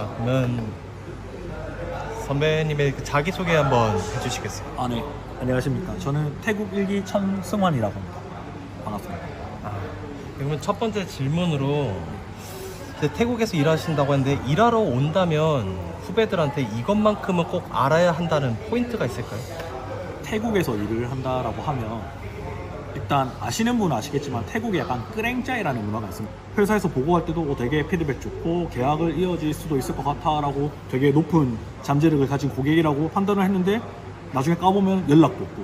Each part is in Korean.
있습니다. 선배님의 그 자기소개 한번 해주시겠어요? 아, 네. 안녕하십니까. 저는 태국 일기 천승환이라고 합니다. 반갑습니다. 아, 그러면 첫 번째 질문으로 태국에서 일하신다고 했는데 일하러 온다면 후배들한테 이것만큼은 꼭 알아야 한다는 포인트가 있을까요? 태국에서 일을 한다라고 하면 일단 아시는 분은 아시겠지만 태국에 약간 끄랭짜이라는 문화가 있습니다. 회사에서 보고할 때도 어, 되게 피드백 좋고 계약을 이어질 수도 있을 것 같아라고 되게 높은 잠재력을 가진 고객이라고 판단을 했는데 나중에 까보면 연락도 없고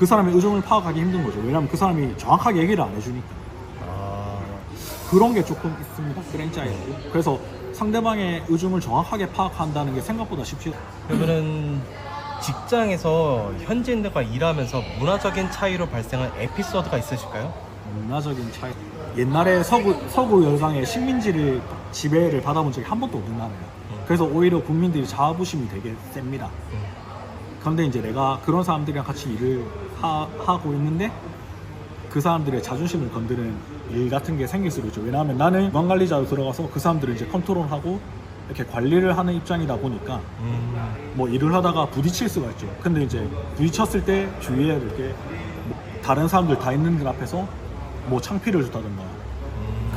그 사람의 의중을 파악하기 힘든 거죠. 왜냐하면 그 사람이 정확하게 얘기를 안 해주니까. 아, 그런 게 조금 있습니다. 끄랭짜이고. 그래서 상대방의 의중을 정확하게 파악한다는 게 생각보다 쉽지 그러면은 직장에서 현지인들과 일하면서 문화적인 차이로 발생한 에피소드가 있으실까요? 문화적인 차이. 옛날에 서구 서구 열강의 식민지를 지배를 받아본 적이 한 번도 없는 나라예요. 그래서 오히려 국민들이 자부심이 되게 셉니다. 그런데 이제 내가 그런 사람들이랑 같이 일을 하, 하고 있는데 그 사람들의 자존심을 건드는 일 같은 게 생길 수도 있죠. 왜냐하면 나는 관관리자로 들어가서 그 사람들을 이제 컨트롤하고 이렇게 관리를 하는 입장이다 보니까 음, 뭐 일을 하다가 부딪힐 수가 있죠. 근데 이제 부딪혔을 때 주의해야 될게뭐 다른 사람들 다 있는 들 앞에서 뭐 창피를 줬다든가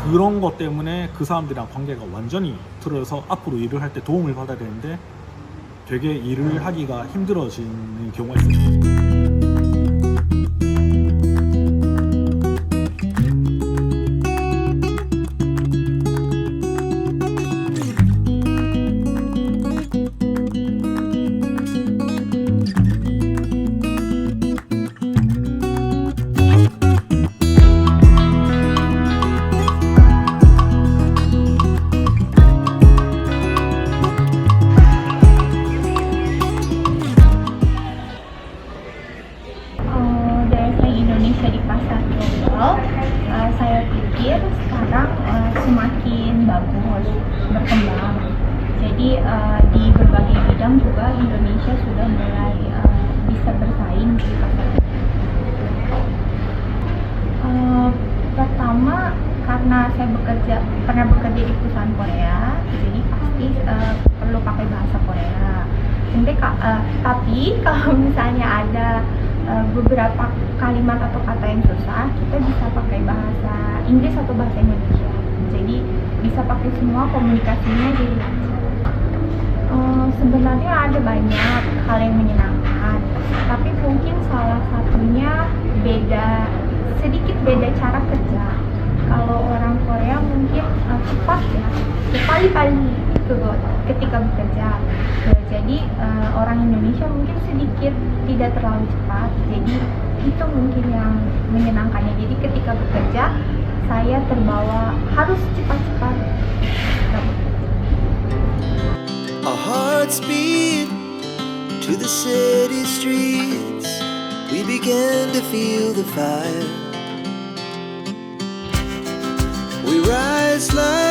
그런 것 때문에 그 사람들이랑 관계가 완전히 틀어져서 앞으로 일을 할 때 도움을 받아야 되는데 되게 일을 하기가 힘들어지는 경우가 있어요. Pikir sekarang eh, semakin bagus berkembang. Jadi eh, di berbagai bidang juga Indonesia sudah mulai eh, bisa bersaing di pasar. Eh, pertama karena saya bekerja pernah bekerja di perusahaan Korea, jadi pasti eh, perlu pakai bahasa Korea. Tapi kalau misalnya ada eh, beberapa kalimat atau kata yang susah, kita bisa pakai bahasa Inggris atau bahasa Indonesia. Jadi bisa pakai semua komunikasinya jadi lancar. Eh, sebenarnya ada banyak hal yang menyenangkan, tapi mungkin salah satunya beda sedikit beda cara kerja. Kalau orang Korea mungkin eh, cepat ya, gitu loh ketika bekerja. Eh, Jadi eh, orang Indonesia mungkin sedikit tidak terlalu cepat. Jadi itu mungkin yang menyenangkannya. Jadi ketika bekerja saya terbawa harus cepat-cepat. Our hearts beat to the city streets. We began to feel the fire. We rise like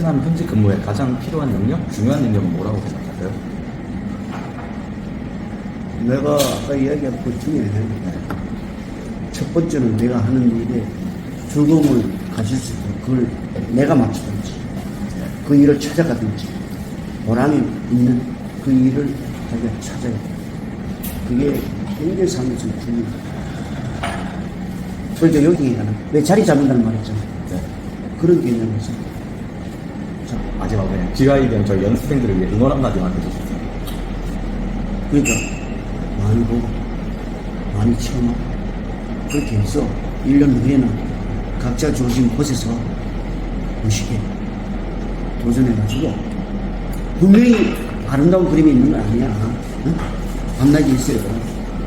베트남 현지 근무에 가장 필요한 능력, 중요한 능력은 뭐라고 생각하세요? 내가 아까 이야기한 것 중에 첫 번째는 내가 하는 일에 즐거움을 가질 수 있도록 그걸 내가 맞추든지 그 일을 찾아가든지 보람이 있는 그 일을 자기가 찾아야 돼. 그게 굉장히 삶에서 중요해. 그러니까 여기에는 왜 자리 잡는다는 말 있잖아. 네. 그런 개념에서 자, 마지막에 GIDM 저희 연습생들을 위해 응원 한마디만 해주세요. 그러니까 많이 보고 많이 체험하고 그렇게 해서 1년 후에는 각자 주어진 곳에서 멋있게 도전해가지고 분명히 아름다운 그림이 있는 건 아니야 응? 밤낮이 있어요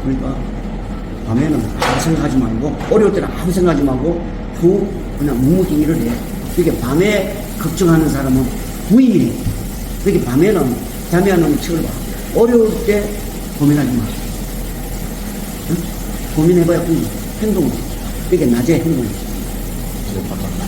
그러니까 밤에는 아무 생각하지 말고 어려울 때는 아무 생각하지 말고 후 그냥 묵묵히 일을 해 이렇게 밤에 걱정하는 사람은 부인이 그렇게 밤에는 잠이 안 오면 책을 봐. 어려울 때 고민하지 마. 응? 고민해봐야 꿈, 행동을. 그게 낮에. 지금 바꿨다.